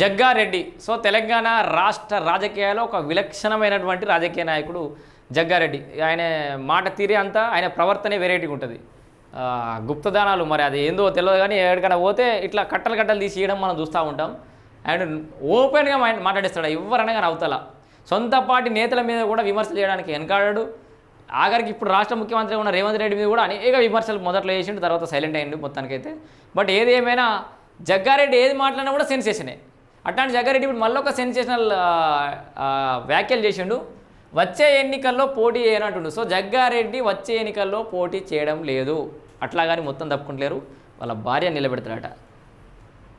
Jaggareddy. So Telangana రాష్ట్ర రాజకీయాల్లో ఒక విలక్షణమైనటువంటి రాజకీయ నాయకుడు జగ్గారెడ్డి. ఆయన మాట తీరే అంతా ఆయన ప్రవర్తనే వెరైటీగా ఉంటుంది. గుప్తదానాలు మరి అది ఏందో తెలియదు కానీ ఎక్కడికైనా పోతే ఇట్లా కట్టలు కట్టలు తీసి ఇవ్వడం మనం చూస్తూ ఉంటాం. అండ్ ఓపెన్గా మాట్లాడేస్తాడు మాట్లాడిస్తాడు. ఎవరైనా కానీ అవతల. సొంత పార్టీ నేతల మీద కూడా విమర్శలు చేయడానికి వెనకాడాడు. ఆఖరికి ఇప్పుడు రాష్ట్ర ముఖ్యమంత్రి ఉన్న రేవంత్ రెడ్డి మీద కూడా అనేక విమర్శలు మొదట్లో చేసిండు తర్వాత సైలెంట్ అయ్యిండు మొత్తానికైతే. బట్ ఏది ఏమైనా జగ్గారెడ్డి ఏది మాట్లాడినా కూడా సెన్సేషనే అట్లాంటి జగ్గారెడ్డి ఇప్పుడు మళ్ళీ ఒక సెన్సేషనల్ వ్యాఖ్యలు చేసిండు. వచ్చే ఎన్నికల్లో పోటీ చేయనంటుండు. సో జగ్గారెడ్డి వచ్చే ఎన్నికల్లో పోటీ చేయడం లేదు. అట్లా కానీ మొత్తం తప్పుకుంటలేరు. వాళ్ళ భార్య నిలబెడతాడట.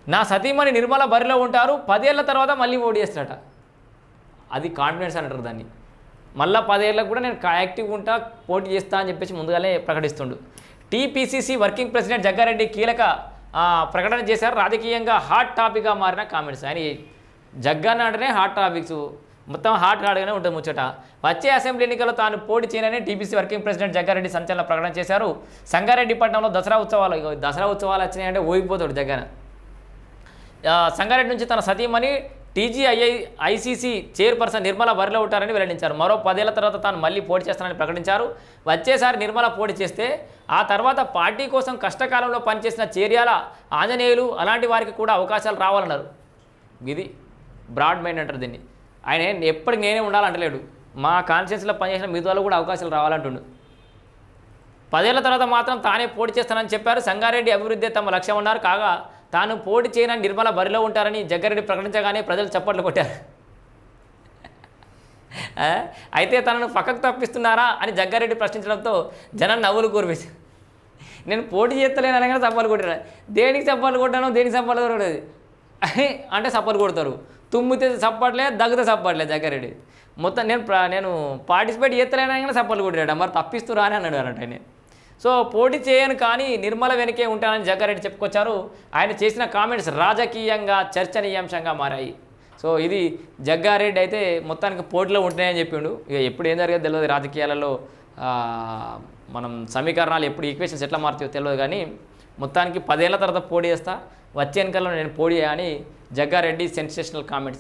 నా సతీమణి నిర్మల బరిలో ఉంటారు. పదేళ్ళ తర్వాత మళ్ళీ పోటీ చేస్తాడట. అది కాన్ఫిడెన్స్ అంటారు దాన్ని. మళ్ళీ పదేళ్ళకు కూడా నేను యాక్టివ్గా ఉంటా పోటీ చేస్తా అని చెప్పేసి ముందుగానే ప్రకటిస్తుండు. టీపీసీసీ వర్కింగ్ ప్రెసిడెంట్ జగ్గారెడ్డి కీలక ప్రకటన చేశారు. రాజకీయంగా హాట్ టాపిక్గా మారిన కామెంట్స్ ఆయన జగ్గన్న అంటేనే హాట్ టాపిక్స్ మొత్తం హాట్ హాట్గానే ఉంటుంది ముచ్చట. వచ్చే అసెంబ్లీ ఎన్నికల్లో తాను పోటీ చేయనని టీపీసీ వర్కింగ్ ప్రెసిడెంట్ జగ్గారెడ్డి సంచలన ప్రకటన చేశారు. సంగారెడ్డి పట్టణంలో దసరా ఉత్సవాలు దసరా ఉత్సవాలు వచ్చినాయంటే ఊగిపోతాడు జగ్గన్న సంగారెడ్డి నుంచి తన సతీమణి టీజీఐఐ ఐసీసీ చైర్పర్సన్ నిర్మల బరిలో ఉంటారని వెల్లడించారు. మరో పదేళ్ళ తర్వాత తాను మళ్ళీ పోటీ చేస్తానని ప్రకటించారు. వచ్చేసారి నిర్మల పోటీ చేస్తే ఆ తర్వాత పార్టీ కోసం కష్టకాలంలో పనిచేసిన చేర్యాల ఆంజనేయులు అలాంటి వారికి కూడా అవకాశాలు రావాలన్నారు. ఇది బ్రాడ్ మైండ్ అంటారు దీన్ని. ఆయన ఎప్పటికి నేనే ఉండాలంటలేడు. మా కాన్షియన్స్లో పనిచేసిన మిగతా వాళ్ళు కూడా అవకాశాలు రావాలంటుండు. పదేళ్ళ తర్వాత మాత్రం తానే పోటీ చేస్తానని చెప్పారు. సంగారెడ్డి అభివృద్ధి తమ లక్ష్యం ఉన్నారు కాగా తాను పోటీ చేయనని నిర్మల బరిలో ఉంటారని జగ్గారెడ్డి ప్రకటించగానే ప్రజలు చప్పట్లు కొట్టారు. అయితే తనను పక్కకు తప్పిస్తున్నారా అని జగ్గారెడ్డి ప్రశ్నించడంతో జనం నవ్వులు కూర్పేసి నేను పోటీ చేస్తలేను అనగానే చప్పాలు కొట్టారు. దేనికి చప్పాలు కొట్టాను దేనికి చప్పాలు కొట్టలేదు? అంటే చప్పాలు కొడతారు. తుమ్మితే చప్పట్లే దగ్గితే చప్పట్లే జగ్గారెడ్డి. మొత్తం నేను నేను పార్టిసిపేట్ చేస్తలేనని కూడా చప్పాలు కొట్టాడు మరి తప్పిస్తురా అని అన్నాడు అన్నట్టు నేను సో పోటీ చేయను కానీ నిర్మల వెనకే ఉంటానని జగ్గారెడ్డి చెప్పుకొచ్చారు. ఆయన చేసిన కామెంట్స్ రాజకీయంగా చర్చనీయాంశంగా మారాయి. సో ఇది జగ్గారెడ్డి అయితే మొత్తానికి పోటీలో ఉంటున్నాయని చెప్పిండు. ఇక ఎప్పుడు ఏం జరిగేది తెలియదు రాజకీయాలలో మనం సమీకరణాలు ఎప్పుడు ఈక్వేషన్స్ ఎట్లా మారుతాయో తెలియదు కానీ మొత్తానికి పదేళ్ళ తర్వాత పోటీ చేస్తా వచ్చే ఎన్నికల్లో నేను పోటీ అని జగ్గారెడ్డి సెన్సేషనల్ కామెంట్స్